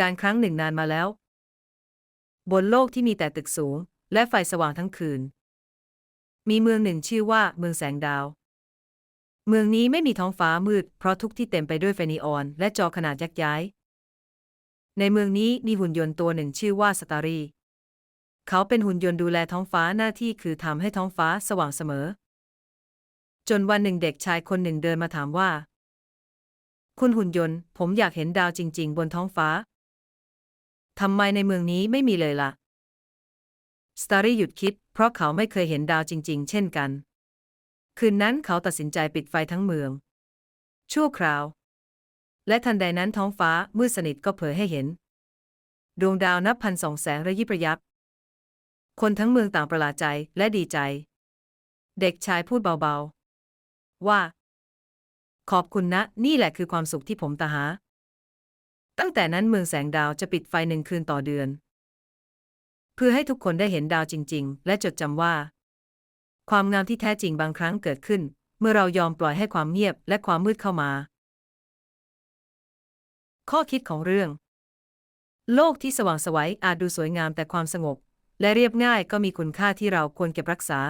การครั้งหนึ่งนานมาแล้ว บนโลกที่มีแต่ตึกสูง และไฟสว่างทั้งคืน มีเมืองหนึ่งชื่อว่าเมืองแสงดาว เมืองนี้ไม่มีท้องฟ้ามืด เพราะทุกที่เต็มไปด้วยไฟนีออน และจอขนาดยักษ์ย้าย ในเมืองนี้มีหุ่นยนต์ตัวหนึ่งชื่อว่าสตารี เขาเป็นหุ่นยนต์ดูแลท้องฟ้าหน้าที่คือทำให้ท้องฟ้าสว่างเสมอ จนวันหนึ่งเด็กชายคนหนึ่งเดินมาถามว่าคุณหุ่นยนต์ ผมอยากเห็นดาวจริง ๆ บนท้องฟ้า ทำไมในเมืองนี้ไม่มีเลยล่ะ สตารี่หยุดคิด เพราะเขาไม่เคยเห็นดาวจริง ๆ เช่นกัน คืนนั้นเขาตัดสินใจปิดไฟทั้งเมือง ชั่วคราว และทันใดนั้นท้องฟ้ามืดสนิทก็เผยให้เห็น ดวงดาวนับพันสองแสงระยิบระยับ คนทั้งเมืองต่างประหลาดใจและดีใจ เด็กชายพูดเบาๆ ว่า ขอบคุณนะ นี่แหละคือความสุขที่ผมตาหา ตั้งแต่นั้นเมืองแสงดาวจะปิดไฟหนึ่งคืนต่อเดือน เพื่อให้ทุกคนได้เห็นดาวจริง ๆ และจดจำว่า ความงามที่แท้จริงบางครั้งเกิดขึ้น เมื่อเรายอมปล่อยให้ความเงียบและความมืดเข้ามา ข้อคิดของเรื่อง โลกที่สว่างสวัยอาจดูสวยงามแต่ความสงบ และเรียบง่ายก็มีคุณค่าที่เราควรเก็บรักษา